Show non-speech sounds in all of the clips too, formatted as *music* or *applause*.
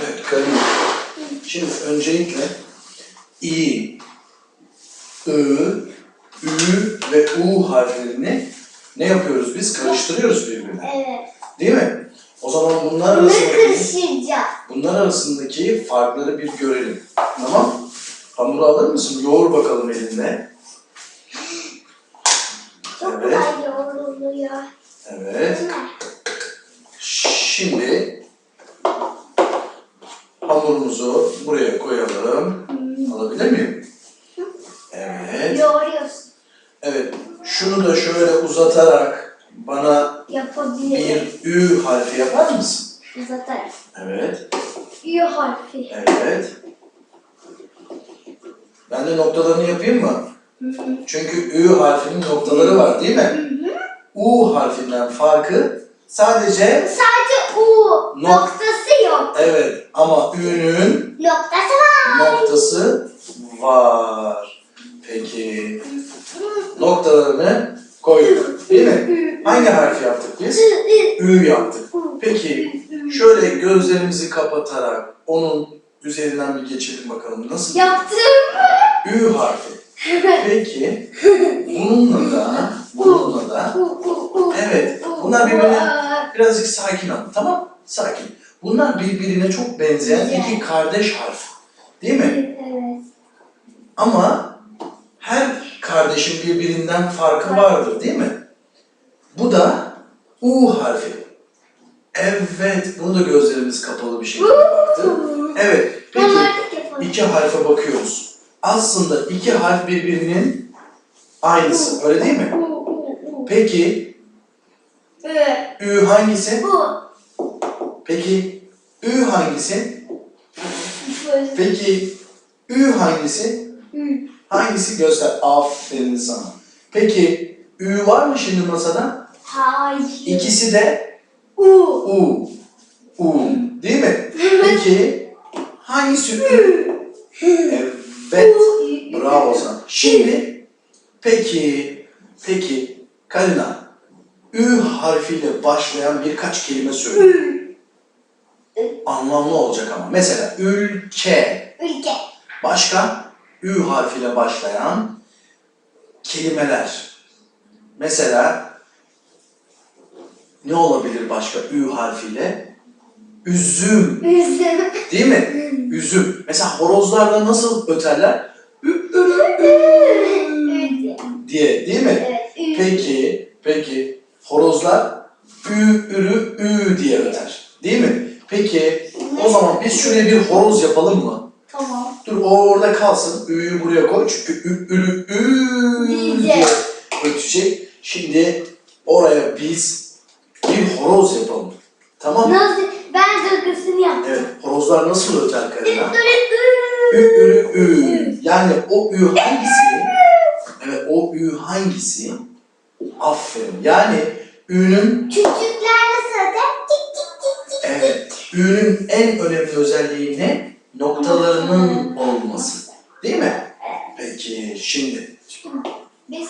Evet, Karim. Şimdi öncelikle i, ı, ü ve u harflerini ne yapıyoruz biz? Karıştırıyoruz birbirine. Evet. Değil mi? O zaman bunlar arasındaki, karıştıracağız. bunlar arasındaki farkları bir görelim. Tamam? Hamuru alır mısın? Yoğur bakalım elinde. Çok Evet. kolay yoğruluyor. Evet. Değil mi? Şimdi hamurumuzu buraya koyalım. Alabilir miyim? Evet. Yoğuruyorsun. Evet. Şunu da şöyle uzatarak bana Yapabilirim. bir ü harfi yapar mısın? Uzatarak. Evet. Ü harfi. Evet. Ben de noktalarını yapayım mı? Hı. Çünkü ü harfinin noktaları var değil mi? U harfinden farkı sadece Sadece U noktası yok. evet ama ü'nün Noktası var. noktası var. Peki noktalarını koyduk değil mi? Hangi harfi yaptık biz? Ü yaptık. Peki şöyle gözlerimizi kapatarak onun üzerinden bir geçelim bakalım nasıl? Yaptım. Ü harfi. Peki bununla da bununla da Evet, bunlar birbirine- birazcık sakin ol tamam? Sakin. Bunlar birbirine çok benzeyen Güzel. iki kardeş harf. Değil mi? Evet. Ama her kardeşin birbirinden farkı vardır değil mi? Bu da U harfi. Evet, bunu da gözlerimiz kapalı bir şekilde baktık. Evet, peki iki harfe bakıyoruz. Aslında iki harf birbirinin aynısı, öyle değil mi? Peki Evet. Ü hangisi? Bu. Peki Ü hangisi? Peki Ü hangisi? Hangisi göster. Aferin sana. Peki Ü var mı şimdi masada? Hayır. İkisi de U. U. U. Değil mi? Peki hangisi Ü? Evet. Bravo sana. Şimdi peki peki Karina Ü harfiyle başlayan birkaç kelime söyle. Anlamlı olacak ama. Mesela ülke. Ülke. Başka Ü harfiyle başlayan kelimeler. Mesela ne olabilir başka Ü harfiyle? Üzüm. Üzüm. Değil mi? Üzüm. Mesela horozlar da nasıl öterler? Ü, diye değil mi? Evet. Peki, peki horozlar ü, ürü, ü diye öter. Değil mi? Peki o zaman biz şuraya bir horoz yapalım mı? Tamam. Dur o orada kalsın. Ü'yü buraya koy çünkü ü, ü Diyecek. diye ötecek. Şimdi oraya biz bir horoz yapalım. Tamam mı? Nasıl? Ben zırkısını yaptım. Evet. Horozlar nasıl öter Karina? Ü, ürü, ü. Yani o ü hangisi? Evet o ü hangisi? Aferin. Yani ü'nün Küçükler evet ü'nün en önemli özelliği ne? Noktalarının olması. Değil mi? Peki şimdi Biz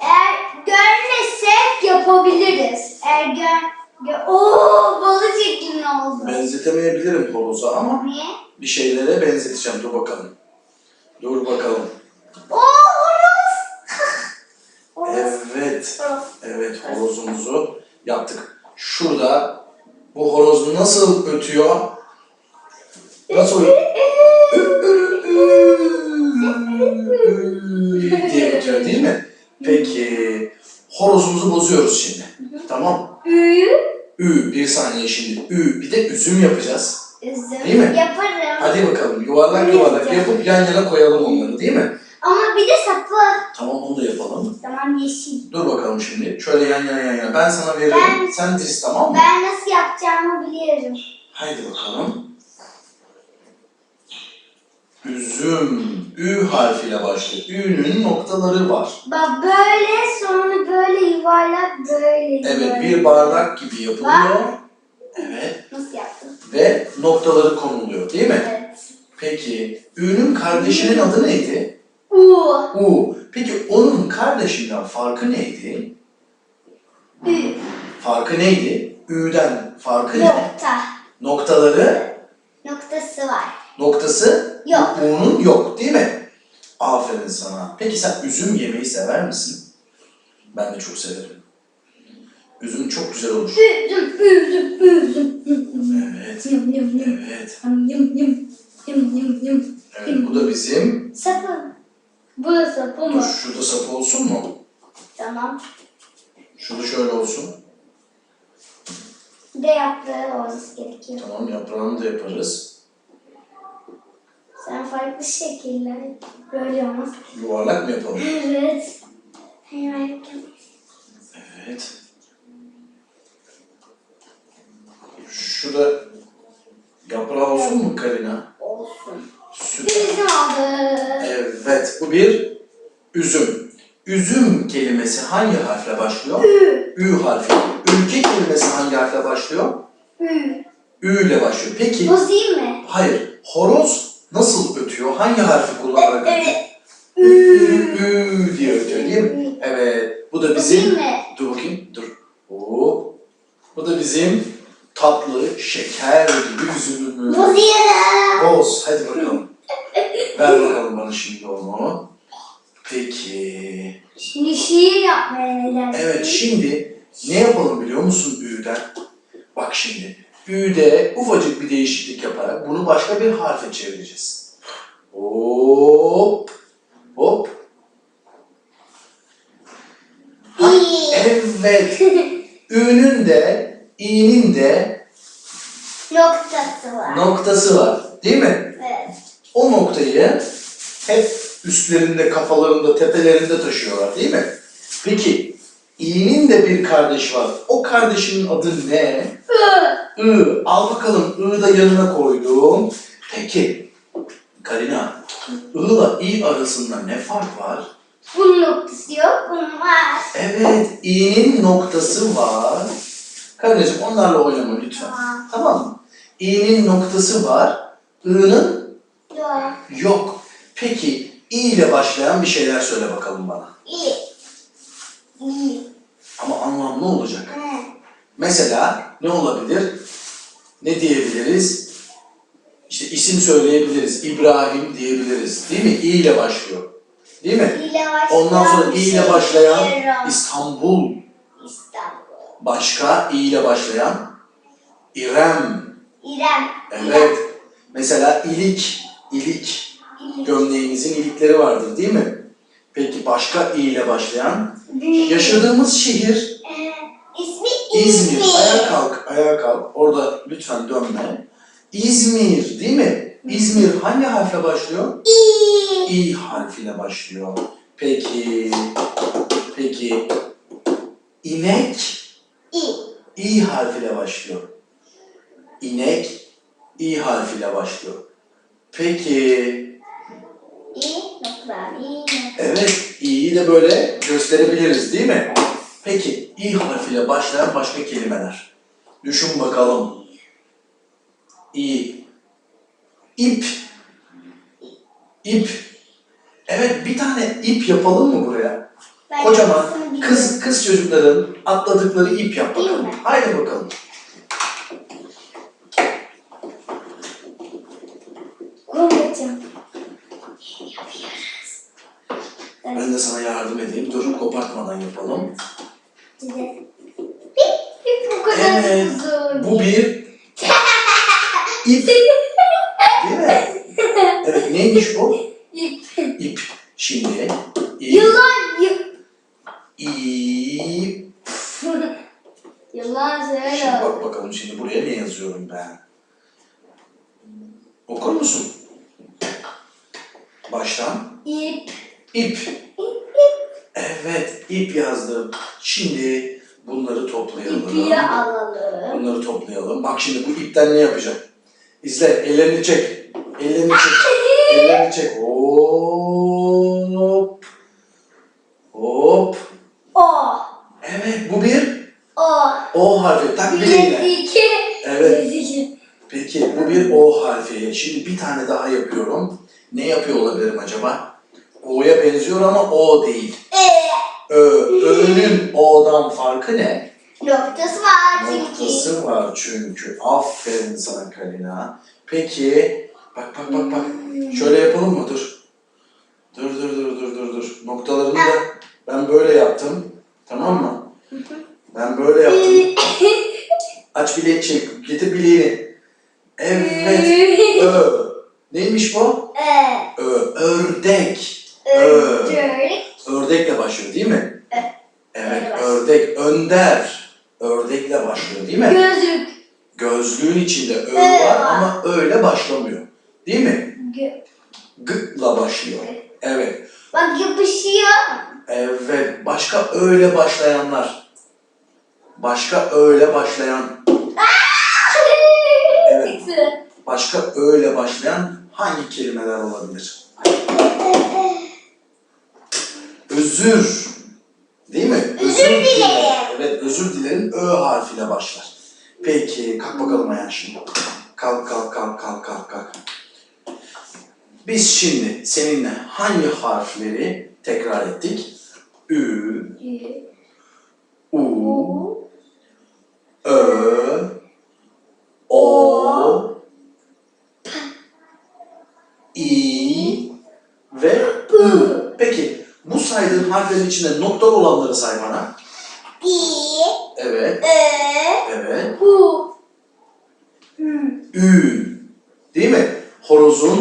eğer görmesek yapabiliriz. Eğer gör... gör Oo balık şeklinde oldu. benzetemeyebilirim horoza ama Niye? bir şeylere benzeteceğim. Dur bakalım. Dur bakalım. Oo horoz. *laughs* horoz. Evet. Horoz. Evet horozumuzu yaptık. Şurada bu horoz nasıl ötüyor? Nasıl ötüyor? diye ötüyor değil mi? Peki horozumuzu bozuyoruz şimdi. Tamam. Ü. Ü bir saniye şimdi. Ü bir de üzüm yapacağız. Üzüm. Değil mi? Yaparım. Hadi bakalım yuvarlak yuvarlak yapıp yan yana koyalım onları değil mi? Ama bir de. Tamam onu da yapalım. Tamam yeşil. Dur bakalım şimdi. Şöyle yan yana yan yana. Ben sana veririm. Ben- Sen diz tamam mı? Ben nasıl yapacağımı biliyorum. Haydi bakalım. Üzüm. Ü harfiyle başlıyor. Ü'nün noktaları var. Bak böyle sonra böyle yuvarlak böyle Evet yuvarlak. bir bardak gibi yapılıyor. Evet. Nasıl yaptın? Ve noktaları konuluyor değil mi? Evet. Peki Ü'nün kardeşinin adı neydi? U. U. Peki onun kardeşinden farkı neydi? Ü. Farkı neydi? Ü'den farkı ne? Nokta. Noktaları noktası Yok. U'nun yok değil mi? Aferin sana. Peki sen üzüm yemeyi sever misin? Ben de çok severim. Üzüm çok güzel olur. Üzüm, üzüm, üzüm. Evet, Yum yum yum. evet. Yum yum yum. Yum yum yum. Evet, bu da bizim. Sapı. Bu da sapı Dur, mı? şurada sapı olsun mu? Tamam. Şurada şöyle olsun. Bir de yaprağı olması gerekiyor. Tamam, yaprağını da yaparız. Sen farklı şekiller. Böyle olmaz. Yuvarlak mı yapalım? Evet. Hemen Evet. Şurada yaprağı olsun mu Karina? olsun. Süper. Bizim aldı. Evet, bu bir üzüm. Üzüm kelimesi hangi harfle başlıyor? Ü. Ü harfi. Ülke kelimesi hangi harfle başlıyor? Ü. Ü ile başlıyor. Peki, Bu değil mi? hayır, horoz nasıl ötüyor? Hangi harfi kullanarak ötüyor? Evet. Ü, ü, diye ötüyor değil mi? Evet, bu da Bu bizim... değil mi? Dur bakayım, dur. Oo. Bu da bizim tatlı, şeker gibi üzümümüz. Bu değil mi? Boz, hadi bakalım. Ver bakalım bana şimdi onu. Peki. Şimdi şiir yapmaya ne dersin? Evet, şimdi ne yapalım biliyor musun Ü'den? Bak şimdi, Ü'de ufacık bir değişiklik yaparak bunu başka bir harfe çevireceğiz. Hop, hop. Ha, evet. *laughs* Ü'nün de, İ'nin de Noktası var. noktası var. Değil mi? Evet. O noktayı hep üstlerinde, kafalarında, tepelerinde taşıyorlar değil mi? Peki, İ'nin de bir kardeşi var. O kardeşinin adı ne? Ü. I. Al bakalım, I'ı da yanına koydum. Peki, Karina, I ile İ arasında ne fark var? Bunun noktası yok, bunun var. Evet, İ'nin noktası var. Karinacığım onlarla oynama lütfen. Tamam. Tamam mı? İ'nin noktası var, I'nın Yok. yok. Peki, İ ile başlayan bir şeyler söyle bakalım bana. İyi. İyi. Ama anlamlı olacak. Evet. Mesela ne olabilir? Ne diyebiliriz? İşte isim söyleyebiliriz. İbrahim diyebiliriz. Değil mi? İ ile başlıyor. Değil mi? İ ile başlayan Ondan sonra İ ile şey başlayan. İstanbul. İstanbul. Başka İ ile başlayan İrem. İrem. Evet. Mesela ilik. İlik. Gömleğimizin ilikleri vardır değil mi? Peki başka İ ile başlayan? Yaşadığımız şehir Ee. İzmir. Ayağa kalk, ayağa kalk. Orada lütfen dönme. İzmir değil mi? İzmir hangi harfle başlıyor? İ. İ harfiyle başlıyor. Peki, peki inek İ. İ harfiyle başlıyor. İnek İ harfiyle başlıyor. Peki, İ. Nokta. İ. Nokta. evet İ'yi de böyle gösterebiliriz değil mi? Peki, İ harfiyle başlayan başka kelimeler. Düşün bakalım. İ. İp. İp. Evet bir tane ip yapalım mı buraya? Ben Kocaman kız kız çocukların atladıkları ip yap bakalım. Haydi bakalım. Ben de sana yardım edeyim. Dur kopartmadan yapalım. Size. Bu kadar Evet. zor. Bu bir ip. Değil mi? Evet neymiş bu? İp. İp. Şimdi ip. Yılan. yı- İp. Yılan Şimdi bak bakalım şimdi buraya ne yazıyorum ben? Okur musun? Baştan. İp. İp. Evet, ip yazdım. Şimdi bunları toplayalım. İpi alalım. Bunları toplayalım. Bak şimdi bu ipten ne yapacak? İzle, ellerini çek. Ellerini çek. ellerini çek. Hop. Hop. O. Evet, bu bir O. O harfi. Tak bileğine. İki. Evet. Peki, bu bir O harfi. Şimdi bir tane daha yapıyorum. Ne yapıyor olabilirim acaba? O'ya benziyor ama O değil. E. Ö. Ö'nün O'dan farkı ne? Noktası var çünkü. Noktası var çünkü. Aferin sana Kalina. Peki Bak bak bak bak. Şöyle yapalım mı? Dur. Dur dur dur dur dur dur. Noktalarını da ben böyle yaptım. Tamam mı? Ben böyle yaptım. Aç bileği çek. Getir bileğini. Evet. Ö. Neymiş bu? Ee, Ö. Ördek. Ördek. Ördekle başlıyor değil mi? Evet. Ördek. Önder. Ördekle başlıyor değil mi? Gözlük. Gözlüğün içinde ö Ö var var. ama öyle başlamıyor. Değil mi? Gö- G'la başlıyor. Evet. Bak yapışıyor. Evet. Başka öyle başlayanlar. Başka öyle başlayan. Evet. Başka öyle başlayan hangi kelimeler olabilir? Özür. Değil mi? Özür dilerim. Evet, özür dilerim. Ö harfiyle başlar. Peki, kalk bakalım ayağın şimdi. Kalk, kalk, kalk, kalk, kalk, kalk. Biz şimdi seninle hangi harfleri tekrar ettik? Ü, U, Ö, O, İ ve I. Peki bu harflerin içinde noktalı olanları say bana. İ, Evet, Ö, evet. Hu. Ü. Değil mi? Horozun